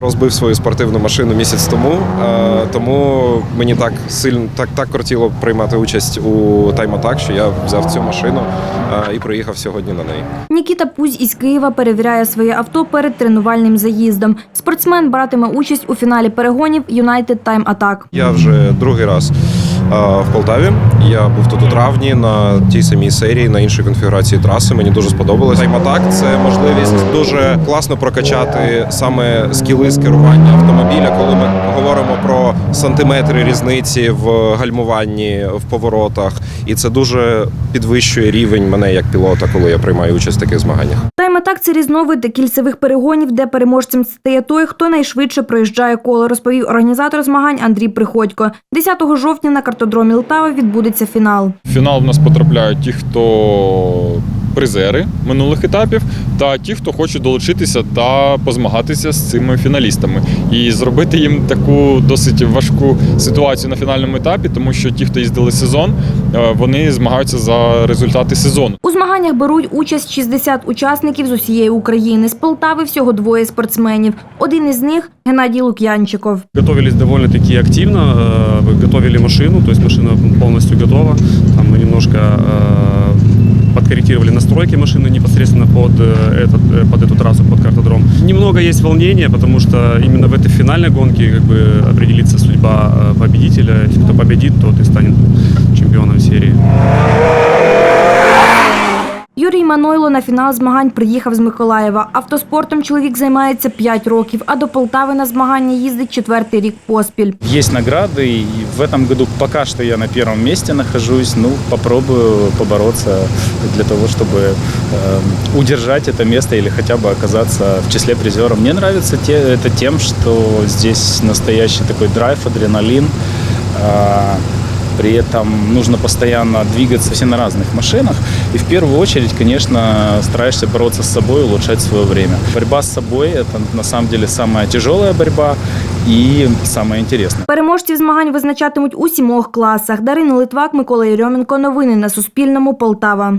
Розбив свою спортивну машину місяць тому, е, тому мені так сильно так, так кортіло приймати участь у тайм-атак, що я взяв цю машину е, і приїхав сьогодні на неї. Нікіта Пузь із Києва перевіряє своє авто перед тренувальним заїздом. Спортсмен братиме участь у фіналі перегонів United Time Attack. Я вже другий раз в Полтаві. Я був тут у травні на тій самій серії, на іншій конфігурації траси. Мені дуже сподобалось. Тайм-атак – це можливість дуже класно прокачати саме скіли з керування автомобіля, коли ми сантиметри різниці в гальмуванні, в поворотах. І це дуже підвищує рівень мене як пілота, коли я приймаю участь в таких змаганнях. Тайм-атак – це різновид кільцевих перегонів, де переможцем стає той, хто найшвидше проїжджає коло, розповів організатор змагань Андрій Приходько. 10 жовтня на картодромі Лтава відбудеться фінал. В фінал в нас потрапляють ті, хто призери минулих етапів, та ті, хто хоче долучитися та позмагатися з цими фіналістами, і зробити їм таку досить важку ситуацію на фінальному етапі, тому що ті, хто їздили сезон, е, вони змагаються за результати сезону. У змаганнях беруть участь 60 учасників з усієї України. З Полтави всього двоє спортсменів. Один із них – Геннадій Лук'янчиков. Готовились довольно-таки активно, э, готовили машину, то машина полностью готова. Там мы немножко э, подкорректировали настройки машины непосредственно под, э, этот, э, под эту трассу, под картодром. Немного есть волнения, потому что именно в этой финальной гонке как бы определится судьба э, победителя. Если кто победит, тот и станет чемпионом серии. Юрій Манойло на фінал змагань приїхав з Миколаєва. Автоспортом чоловік займається 5 років, а до Полтави на змагання їздить четвертий рік поспіль. Есть награды, и в этом году пока что я на первом месте нахожусь. Ну, попробую побороться для того, чтобы э, удержать это место или хотя бы оказаться в числе призеров. Мне нравится те, это тем, что здесь настоящий такой драйв, адреналин. А, при этом нужно постоянно двигаться все на разных машинах. И в первую очередь, конечно, стараешься бороться с собой, улучшать свое время. Борьба с собой – это на самом деле самая тяжелая борьба и самая интересная. Переможців змагань визначатимуть у сімох класах. Дарина Литвак, Микола Єрьоменко. Новини на Суспільному. Полтава.